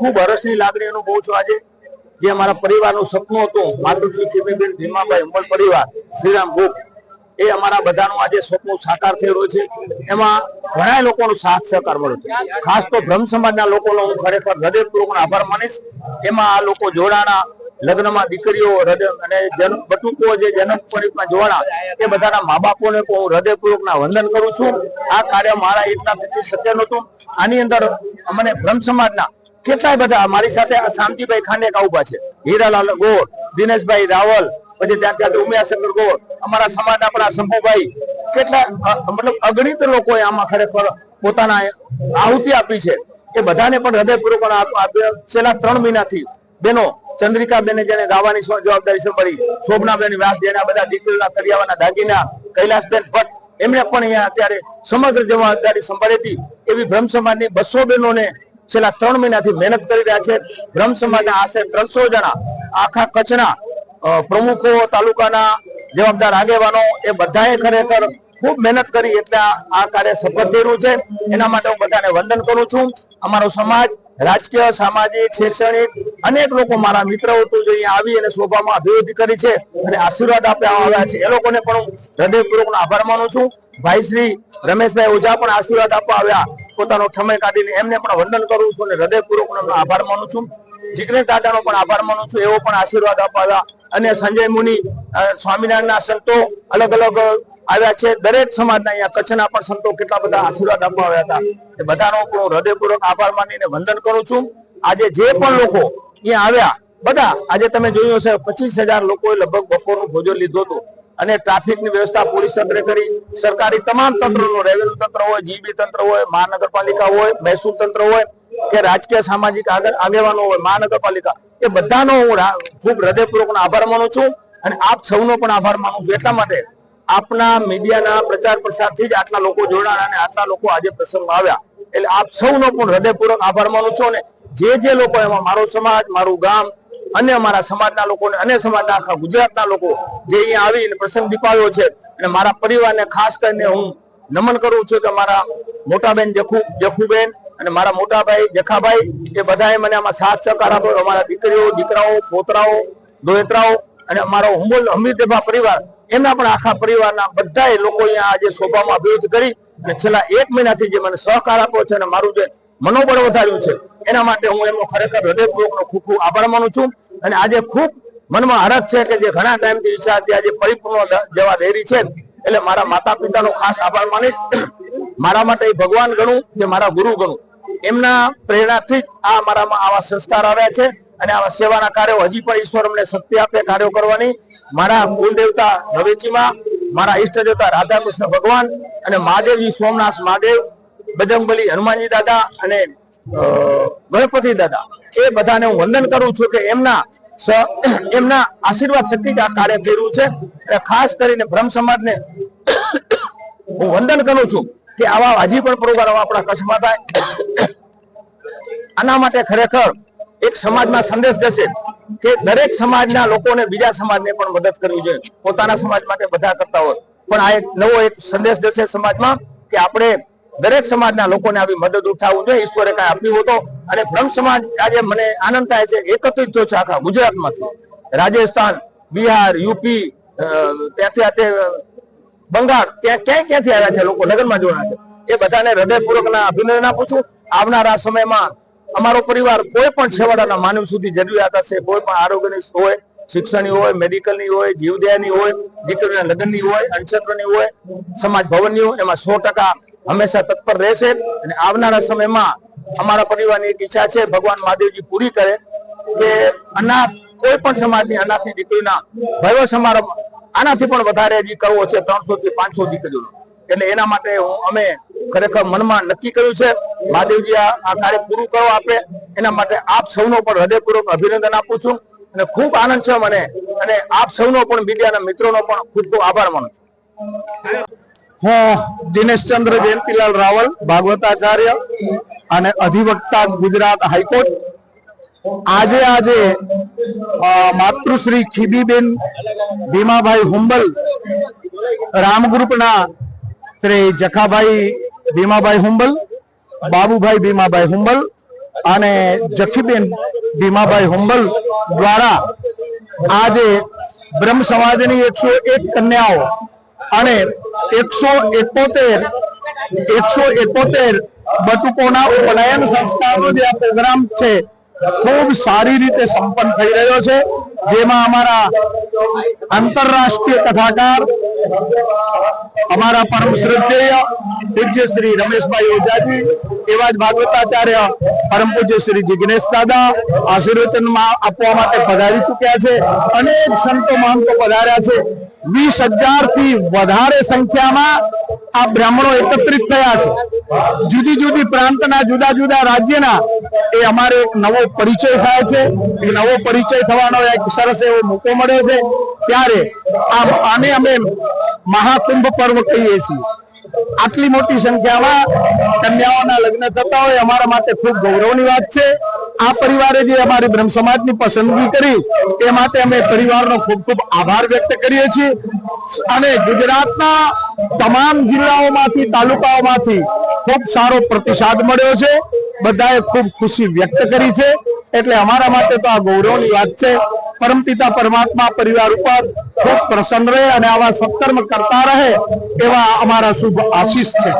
ખૂબ હરસની લાગણી અનુભવું છું આજે. જે અમારા પરિવારનું સપનું હતું, માતુશ્રી ખીમીબેન ભીમાભાઈ ઉમર પરિવાર, શ્રીરામ ગ્રુપ એ અમારા બધાનું આજે સપનું સાકાર થઈ રહ્યું છે. એમાં ઘણા લોકોનો સાથ સહકાર મળ્યો ખાસ તો બ્રહ્મ સમાજના લોકોનો હું ખરેખર હૃદયપૂર્વક આભાર માનીશ. એમાં આ લોકો જોડાણા, લગ્નમાં દીકરીઓ, હૃદય અને જન બટુકો જે જન્મ પરીક્ષમાં જોવાના એ બધાના મા બાપોને હું હૃદયપૂર્વકના વંદન કરું છું. આ કાર્ય મારા એકલા થકી શક્ય નહોતું. આની અંદર અમને બ્રહ્મ સમાજના કેટલાય બધા મારી સાથે આ શાંતિભાઈ ખાંડેકા ઊભા છે. હીરાલાલ ગોર, દિનેશભાઈ રાવલ, પછી ત્યાં ત્યાં ઉમિયાશંકર ગોર, અમારા સમાજ આપણા શંભુભાઈ. કેટલા મતલબ અગણિત લોકોએ આમાં ખરેખર પોતાના આહુતિ આપી છે. એ બધાને પણ હૃદયપૂર્વક છેલ્લા ત્રણ મહિનાથી બેનો ચંદ્રિકા બેને જેને ગાવાની જવાબદારી સંભાળી, શોભનાબેન વ્યાસ જેના બધા દીકરીના કરિયાવાના દાગીના, કૈલાસબેન ભટ્ટ એમણે પણ અહીંયા અત્યારે સમગ્ર જવાબદારી સંભાળી હતી. એવી બ્રહ્મ સમાજની બસો બહેનોને છેલ્લા ત્રણ મહિનાથી મહેનત કરી રહ્યા છે. બ્રહ્મ સમાજના આશરે ત્રણસો જણા આખા કચ્છના પ્રમુખો, તાલુકાના જવાબદાર આગેવાનો એ બધાએ ખરેખર ખૂબ મહેનત કરી એટલે આ કાર્ય સફળ થઈ રહ્યું છે. એના માટે હું બધાને વંદન કરું છું. અમારો સમાજ, રાજકીય, સામાજિક, શૈક્ષણિક અનેક લોકો મારા મિત્રો અહીંયા આવી અને શોભામાં અભિવૃદ્ધિ કરી છે અને આશીર્વાદ આપ્યા આવ્યા છે. એ લોકોને પણ હું હૃદયપૂર્વક આભાર માનું છું. ભાઈ શ્રી રમેશભાઈ ઓઝા પણ આશીર્વાદ આપવા આવ્યા. પોતાનો સમય કાઢીને એમને પણ વંદન કરું છું અને હૃદયપૂર્વક આભાર માનું છું. જિગ્નેશ દાદાનો પણ આભાર માનું છું, એવો પણ આશીર્વાદ આપવા અને સંજય મુનિ સ્વામિનારાયણના સંતો અલગ અલગ આવ્યા છે. દરેક સમાજના અહીંયા કચ્છના પણ સંતો કેટલા બધા આશીર્વાદ આપવા આવ્યા હતા. એ બધાનો પણ હું હૃદયપૂર્વક આભાર માનીને વંદન કરું છું. આજે જે પણ લોકો અહીંયા આવ્યા, બધા, આજે તમે જોયું હશે, પચીસ હજાર લોકોએ લગભગ બપોરનું ભોજન લીધું હતું. અને ટ્રાફિકની વ્યવસ્થા પોલીસ તંત્રે કરી. સરકારી તમામ તંત્રનો, રેવન્યુ તંત્ર હોય, જીબી તંત્ર હોય, મહાનગરપાલિકા હોય, મહેસૂલ તંત્ર હોય, કે રાજકીય સામાજિક આગેવાનો હોય, મહાનગરપાલિકા, એ બધાનો હું ખૂબ હૃદયપૂર્વક આભાર માનું છું અને આપ સૌનો પણ આભાર માનું છું. એટલા માટે આપના મીડિયાના પ્રચાર પ્રસારથી જ આટલા લોકો જોડાણા અને આટલા લોકો આજે પ્રસંગમાં આવ્યા. એટલે આપ સૌનો પણ હૃદયપૂર્વક આભાર માનું છું અને જે જે લોકો એમાં, મારો સમાજ, મારું ગામ અન્ય અમારા સમાજના લોકોને અને સમાજના આખા ગુજરાતના લોકો જે અહીંયા આવીને પ્રસંગ દીપાવ્યો છે અને મારા પરિવારને ખાસ કરીને હું નમન કરું છું કે મારા મોટાબેન જખુ જખુબેન અને મારા મોટાભાઈ જખાભાઈ એ બધાએ મને આમાં સાથ સહકાર આપ્યો. અમારા દીકરીઓ, દીકરાઓ, પોતરાઓ, દોયત્રાઓ અને અમારો હુંબલ હમીદેભા પરિવાર, એમના પણ આખા પરિવારના બધાએ લોકો અહીંયા આજે શોભામાં અભિવૃદ્ધ કરી અને છેલ્લા એક મહિનાથી જે મને સહકાર આપ્યો છે અને મારું જે મનોબળ વધાર્યું છે, એના માટે હું એમનો ખરેખર હૃદયપૂર્વકનો ખૂબ ખૂબ આભાર માનું છું. અને આજે ખૂબ મનમાં હરખ છે કે જે ઘણા ટાઈમથી ઈચ્છા આજે પરિપૂર્ણ જવા દેરી છે. એટલે મારા માતા પિતાનો ખાસ આભાર માનીશ. મારા માટે ભગવાન ગણું કે મારા ગુરુ ગણું. એમના પ્રેરણાથી જ આ મારામાં આવા સંસ્કાર આવ્યા છે અને આવા સેવાના કાર્યો હજી પણ ઈશ્વર અમને શક્તિ આપે, કાર્યો કરવાની. મારા કુલ દેવતા રવેચીમાં, મારા ઈષ્ટ દેવતા રાધા કૃષ્ણ ભગવાન અને મહાદેવજી સોમનાથ મહાદેવ, બજરંગબલી હનુમાનજી દાદા અને ગણપતિ દાદા, એ બધાને હું વંદન કરું છું કે એમના એમના આશીર્વાદ થકી જ આ કાર્ય કર્યું છે. અને ખાસ કરીને બ્રહ્મ સમાજને હું વંદન કરું છું કે આવા હજી પણ પ્રોગ્રામ આપણા કચ્છમાં થાય. આના માટે ખરેખર એક સમાજમાં સંદેશ જશે કે દરેક સમાજના લોકોને બીજા સમાજને પણ મદદ કરવી જોઈએ. પોતાના સમાજ માટે બધા કરતા હોય. પણ આ એક નવો એક સંદેશ જશે સમાજમાં કે આપણે દરેક સમાજના લોકોને આવી મદદ ઉઠાવવું જોઈએ. ઈશ્વરે કાંઈ આપ્યું હતો અને બ્રહ્મ સમાજ આજે મને આનંદ થાય છે, એકત્રિત છે આખા ગુજરાતમાંથી. રાજસ્થાન, બિહાર, યુપી ત્યાંથી આ બંગાળ, ત્યાં ક્યાંય ક્યાંથી આવ્યા છે લોકો? લગ્નમાં જોડાયા છે. એ બધાને હૃદયપૂર્વકના અભિનંદન આપું છું. આવનારા સમયમાં અમારો પરિવાર કોઈ પણ છેવાડાના માનવ સુધી જરૂરિયાત હશે, કોઈ પણ આરોગ્યની હોય, શિક્ષણની હોય, મેડિકલની હોય, જીવદયાની હોય, દીકરીના લગ્નની હોય અનક્ષત્રની હોય, સમાજ ભવનની હોય, એમાં સો ટકા હંમેશા તત્પર રહેશે અને આવનારા સમયમાં અમારા પરિવારની એક ઈચ્છા છે, ભગવાન મહાદેવજી પૂરી કરે કે અનાથ, કોઈ પણ સમાજની અનાથની દીકરીના ભવ્ય સમારંભ આનાથી પણ વધારે હજી કરવો છે, ત્રણસો થી પાંચસો દીકરીઓનો. એટલે એના માટે હું, અમે ખરેખર મનમાં નક્કી કર્યું છે, મહાદેવજી આ કાર્ય પૂરું કરવા આપે. એના માટે આપ સૌનો પણ હૃદયપૂર્વક અભિનંદન આપું છું અને ખૂબ આનંદ છે મને. અને આપ સૌનો પણ મીડિયાના મિત્રોનો પણ ખૂબ ખૂબ આભાર માનું છું. હું દિનેશચંદ્ર જયંતિલાલ રાવલ, ભાગવતાચાર્ય અને અધિવક્તા ગુજરાત હાઈકોર્ટ. આજે આજે માતૃશ્રી ખીબીબેન ભીમાભાઈ હુંબલ, રામગ્રુપના શ્રી જખાભાઈ ભીમાભાઈ હુંબલ, બાબુભાઈ ભીમાભાઈ હુંબલ અને જખીબેન ભીમાભાઈ હુંબલ દ્વારા આજે બ્રહ્મ સમાજની એકસો એક કન્યાઓ અને એકસો એકોતેર એકસો એકોતેર બટુકોના ઉપનયન સંસ્કારનો જે આ પ્રોગ્રામ છે, ખૂબ સારી રીતે સંપન્ન થઈ રહ્યો છે, જેમાં અમારા આંતરરાષ્ટ્રીય કથાકાર, અમારા પરમ શ્રદ્ધેય પૂજ્ય શ્રી રમેશભાઈ ઓઝાજી, એવા જ ભાગવતાચાર્ય પરમ પૂજ્ય શ્રી જિગ્નેશ દાદા આશીર્વચન આપવા માટે પધારી ચુક્યા છે. અનેક સંતો મહંતો પધાર્યા છે. વીસ હજારથી વધારે સંખ્યામાં આ બ્રાહ્મણો એકત્રિત થયા છે. જુદી જુદી પ્રાંતના, જુદા જુદા રાજ્યના એ અમારે એક નવો પરિચય થાય છે. એ નવો પરિચય થવાનો એક સરસ એવો મોકો મળ્યો છે. ત્યારે આને અમે મહાકુંભ પર્વ કહીએ છીએ. આટલી મોટી સંખ્યામાં કન્યાઓના લગ્ન થતા હોય, અમારા માટે ખૂબ ગૌરવની વાત છે. આ પરિવારે જે અમારી બ્રહ્મ સમાજની પસંદગી કરી એ માટે અમે પરિવારનો ખૂબ ખૂબ આભાર વ્યક્ત કરીએ છીએ. અને ગુજરાતના તમામ જિલ્લાઓમાંથી, તાલુકાઓમાંથી ખૂબ સારો પ્રતિસાદ મળ્યો છે. બધાએ ખૂબ ખુશી વ્યક્ત કરી છે. એટલે અમારા માટે તો આ ગૌરવની વાત છે. પરમપિતા પરમાત્મા પરિવાર ઉપર ખૂબ પ્રસન્ન રહે અને આવા સત્કર્મ કરતા રહે એવા અમારા શુભ આશીષ છે.